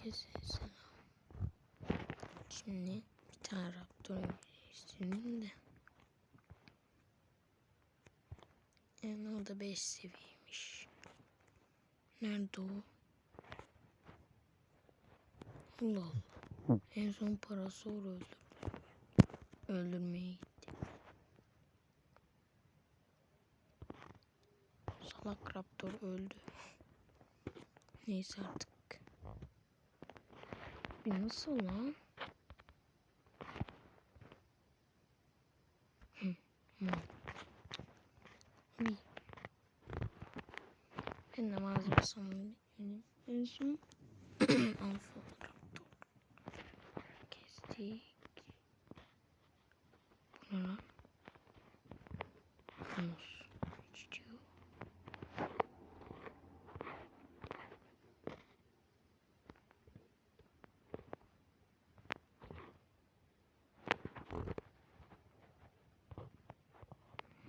Herkese selam. Şimdi bir tane raptor istedim de. Yani o da 5 seviyeymiş. Nerede o? Allah Allah. En son parası or öldürdü. Öldürmeye gitti. Salak raptor öldü. Neyse artık. Bir nasıl lan? Hı, hı. Bir. Ben de malzeme sanırım. En son alfa raptor. Kestik. Bu ne lan? Muz. Çiçeği.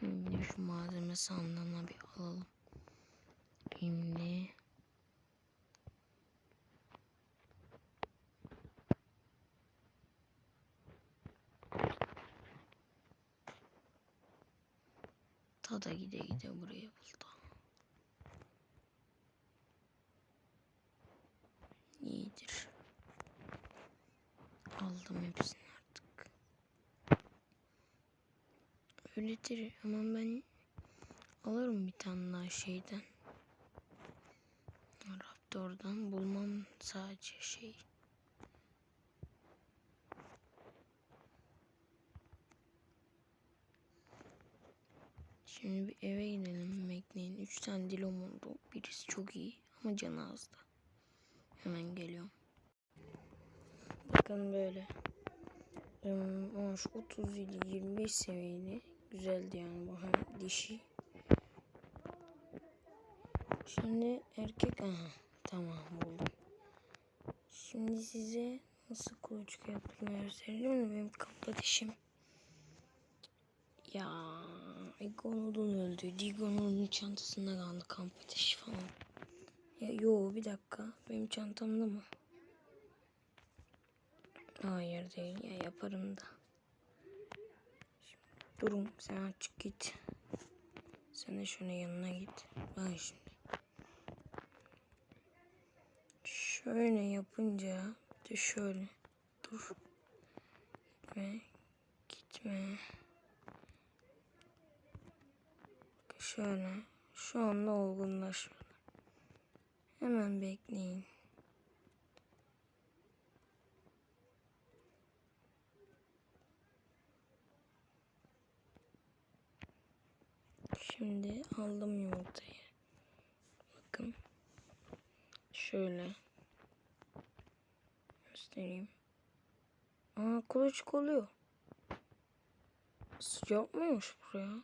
Şimdi şu malzeme sandığına bir alalım. Şimdi Tada gide gide buraya buldu. İyidir. Aldım hepsini artık. Öyledir ama ben alırım bir tane daha şeyden. Raptor'dan bulmam sadece şey. Şimdi bir eve gidelim bekleyin. Üç tane dilom oldu. Birisi çok iyi ama canı azdı. Hemen geliyorum. Bakın böyle. Hmm, 30 ile 25 seviyeli. Güzeldi yani bu hem dişi. Şimdi erkek aha tamam buldum. Şimdi size nasıl kuluçka yaptığını göstereceğim de benim kapı dişim. Ya Igonodon öldü. Digonodon çantasında kaldı kamp ateşi falan. Ya yo bir dakika. Benim çantamda mı? Hayır değil ya yaparım da. Şimdi, durun sen açık git. Sen de şunun yanına git. Bak şimdi. Şöyle yapınca de şöyle. Dur. Gitme. Gitme. Şöyle. Şu anda olgunlaşıyor. Hemen bekleyin. Şimdi aldım yumurtayı. Bakın. Şöyle. Göstereyim. Aa kuluçk oluyor. Sıcak mıymış buraya?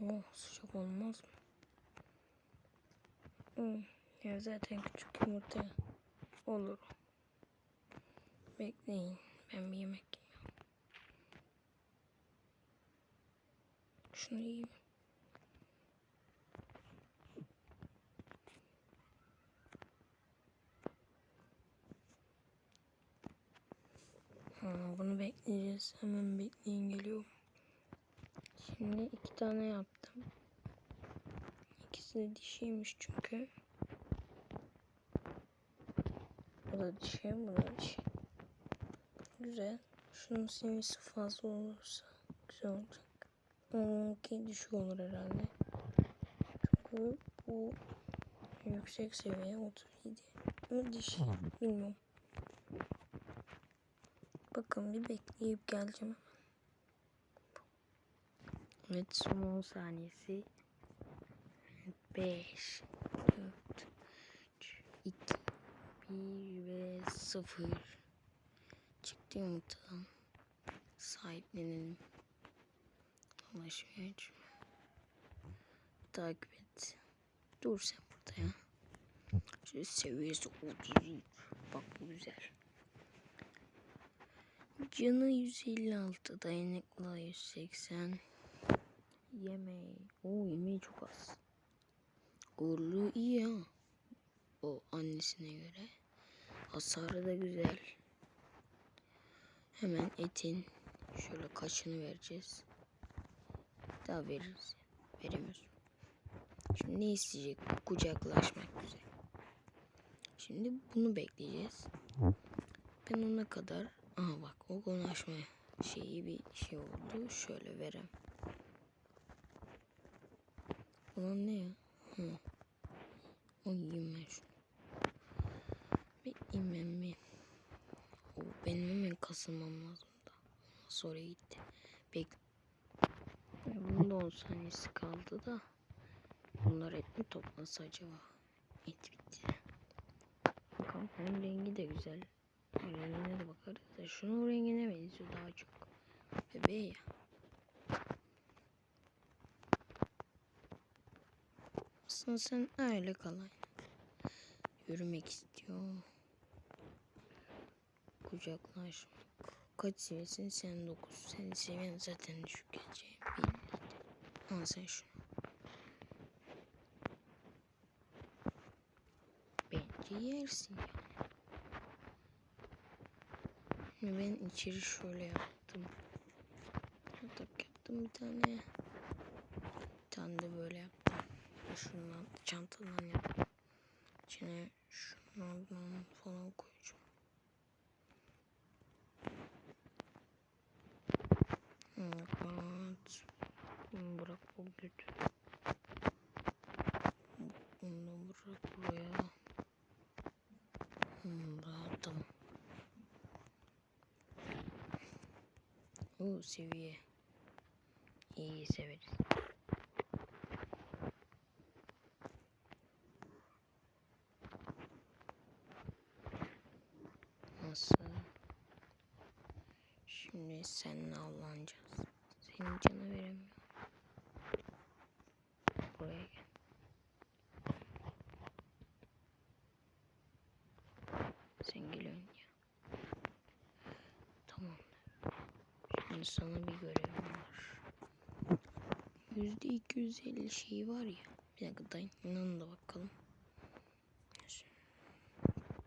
Oh sıcak olmaz mı? Hmm, ya zaten küçük yumurta olur. Bekleyin. Ben bir yemek yiyeyim. Şunu yiyeyim. Ha, bunu bekleyeceğiz. Hemen bekleyin geliyorum. Şimdi iki tane yaptım. İkisi de dişiymiş çünkü. Bu da dişi, bu da dişi. Güzel. Şunun seviyesi fazla olursa güzel olacak. Onunki düşük olur herhalde. Çünkü bu yüksek seviye 37. Ama dişi bilmiyorum. Bakın bir bekleyip geleceğim. Evet son 10 saniyesi. 5 4 3 2 1 ve 0 Çıktı yumurtadan. Sahiplenelim. Alışveriş. Takip et. Dur sen burada ya. Şöyle seviyesi 33. Bak bu güzel. Canı 156, dayanıklı 180. Yemeği. Oo yemeği çok az. Uğurluğu iyi ha. o annesine göre. Hasarı da güzel. Hemen etin şöyle kaçını vereceğiz. Daha veririz. Veremiyoruz. Şimdi ne isteyecek? Kucaklaşmak güzel. Şimdi bunu bekleyeceğiz. Ben ona kadar aha bak o konuşma şeyi bir şey oldu. Şöyle verem. Ulan ne ya? Hı. O yiyeyim şunu. Bir yiyeyim bir. O, benim hemen kasılmam lazım da. Sonra gitti. Bek. Bunun da 10 saniyesi kaldı da. Bunlar et mi toplasa acaba? Et bitti. Bakalım bunun rengi de güzel. Rengine de bakarız da şunun rengine benziyor daha çok. Bebeği ya. Aslında sen öyle kalay. Yürümek istiyor. Kucaklaşmak. Kaç seviyesin sen 9. Senin seviyen zaten düşük belliydi. Al sen şunu. Bence yersin yani. Şimdi ben içeri şöyle yaptım. Yatak yaptım bir tane. Bir tane de böyle yaptım. Şundan çantadan yaptım. İçine şunlardan falan koyacağım. Evet. Bırak bu götür. Bunu bırak buraya. Hmm, rahatım. Seviye. İyi severiz. Nasıl? Şimdi seninle avlanacağız. Senin canı veremiyorum. Buraya gel. Sen geliyorsun ya. Tamam. Şimdi sana bir görevim var. Yüzde iki yüz elli şey var ya. Bir dakika dayın. İnanın da bakalım.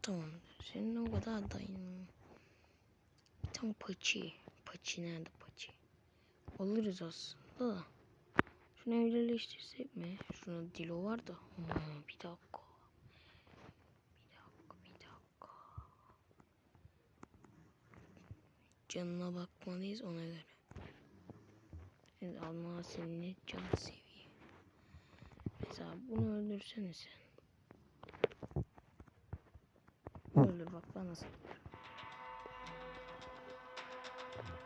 Tamam. Senin o kadar dayın. Tam paçi. Paçi nerede paçi? Alırız aslında da. Şunu evcilleştirsek mi? Şuna dilo var da. Hmm, bir dakika. Bir dakika, bir dakika. Canına bakmalıyız ona göre. Evet, alma senin can seviye. Mesela bunu öldürsene sen. Öldür bak bana nasıl.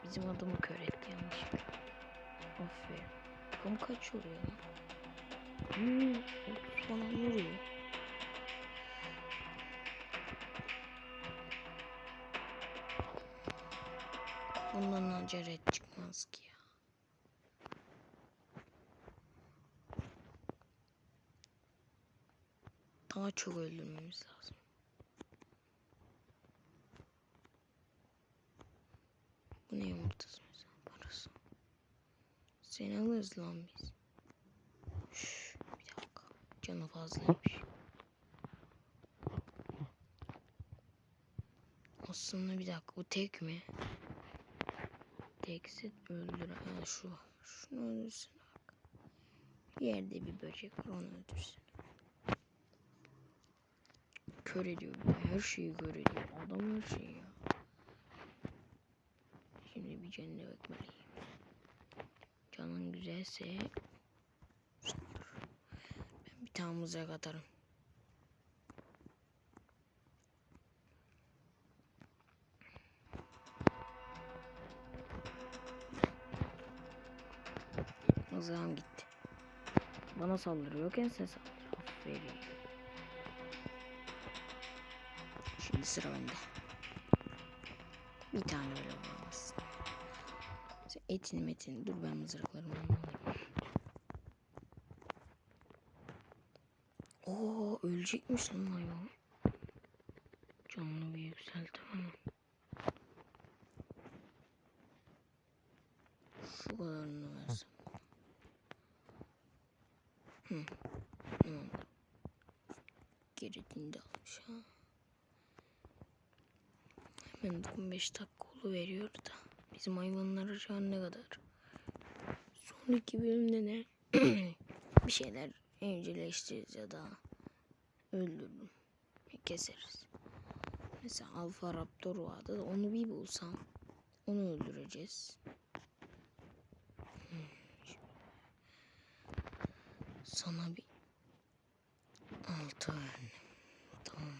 Bizim adamı kör etti yanlışlıkla. Aferin. Bakalım kaç vuruyor lan? Hmm, 30 falan vuruyor. Bundan aceret çıkmaz ki ya. Daha çok öldürmemiz lazım. Bu ne yumurtası mesela parası. Seni alırız lan biz. Şş, bir dakika. Canı fazlaymış. Aslında bir dakika bu tek mi? Tekse öldür. Ha, şu. Şunu öldürsün. Bir yerde bir böcek var onu öldürsün. Kör ediyor. Her şeyi kör ediyor. Adam her şeyi ya. Şimdi bir canına bakmalıyım. Canın güzelse ben bir tane mızrak atarım. Mızrağım gitti. Bana saldırıyorken sen saldır. Şimdi sıra bende. Bir tane öyle. Sen etini metini dur ben mızraklarımı alırım. Oo ölecekmiş lan hayvan. Canını bir yükseltim hemen. Şu kadarını versem. Hı. Tamam. geri dindi almış ha. Hemen 15 dakika veriyor da. Bizim hayvanlara şu an ne kadar? Sonraki bölümde ne? bir şeyler evcilleştiririz ya da öldürürüm. Keseriz. Mesela Alfa Raptor vardı onu bir bulsam onu öldüreceğiz. Sana bir altı verdim. Tamam.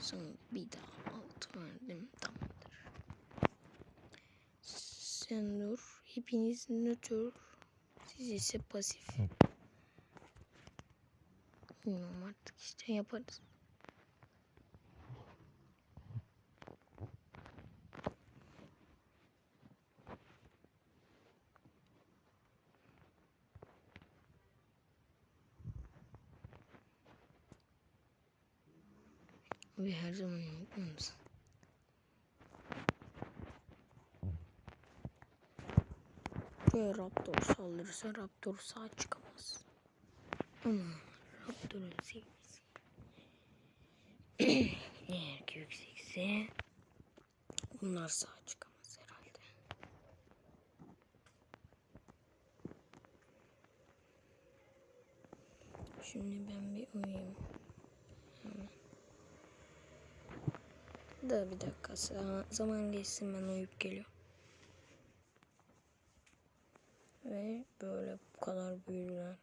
Sana bir daha altı verdim. Tamamdır. Sen dur. Hepiniz nötr. Siz ise pasif. Bilmiyorum artık işte yaparız. Ve her zaman unutmamız. Buraya Raptor saldırırsa Raptor sağ çıkamaz. Ama Raptor'un sevgisi. Eğer ki yüksekse bunlar sağ çıkamaz herhalde. Şimdi ben bir uyuyayım. Da bir dakika zaman geçsin ben uyuyup geliyorum. Ve böyle bu kadar büyüdüler.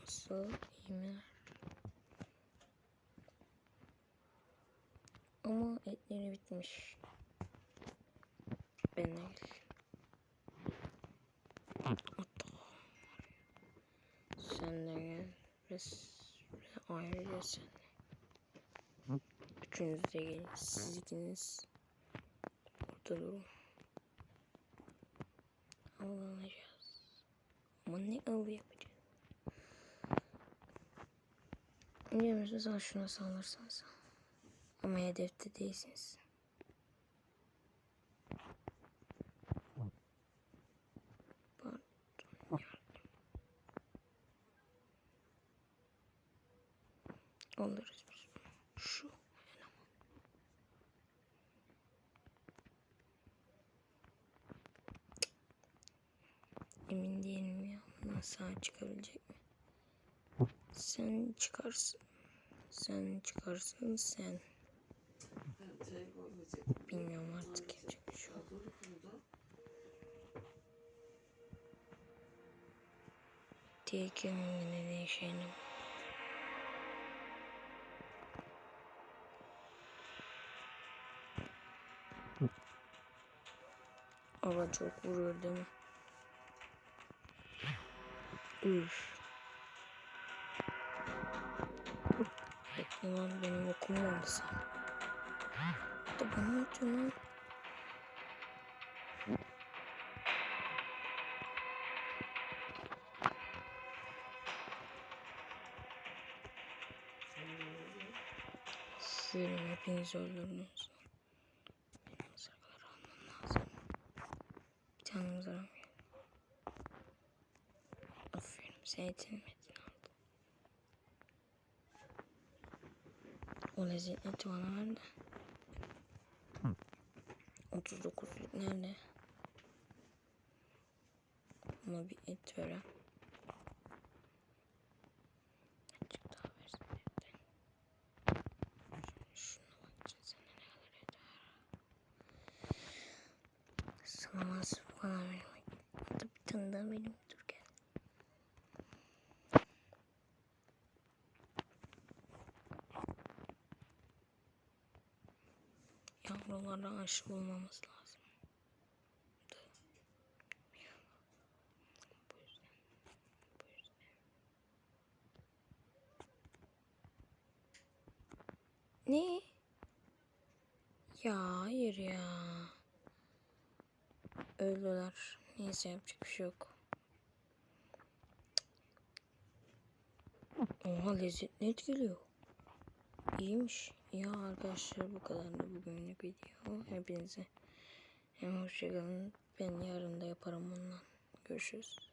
Nasıl iyi miler? Ama etleri bitmiş. Ben değil. Sen de gel. Ve ve ayrıca sen de. Gelin. Siz ikiniz burada durun. Avlanacağız. Ama ne avı yapacağız? Musunuz? Al şuna saldırsan sal. Ama hedefte değilsiniz. Pardon. Alırız biz. Şu. Emin değilim sağ çıkabilecek mi? Sen çıkarsın. Sen çıkarsın sen. Bilmiyorum artık yapacak bir şey yok. Tek yönünde değişelim. Ama çok vuruyor değil mi? Üf. Bekle lan benim okum vardı sen. Da bana atıyor lan. Sizlerin hepiniz öldürdünüz. Benim mızrakları almam lazım. Bir tane mızrak Sen yetinmedin aldı. O lezzetli eti bana ver de. 39'luk nerede? Buna bir et veren. Kadar vermek? Hatta bir tane daha benim dur gel. Yavrulara aşı bulmamız lazım. Ne? Ya hayır ya. Öldüler. Neyse yapacak bir şey yok. Oha lezzetli et geliyor. İyiymiş. Ya arkadaşlar bu kadar da bugünlük video. Hepinize hem hoşçakalın. Ben yarın da yaparım ondan. Görüşürüz.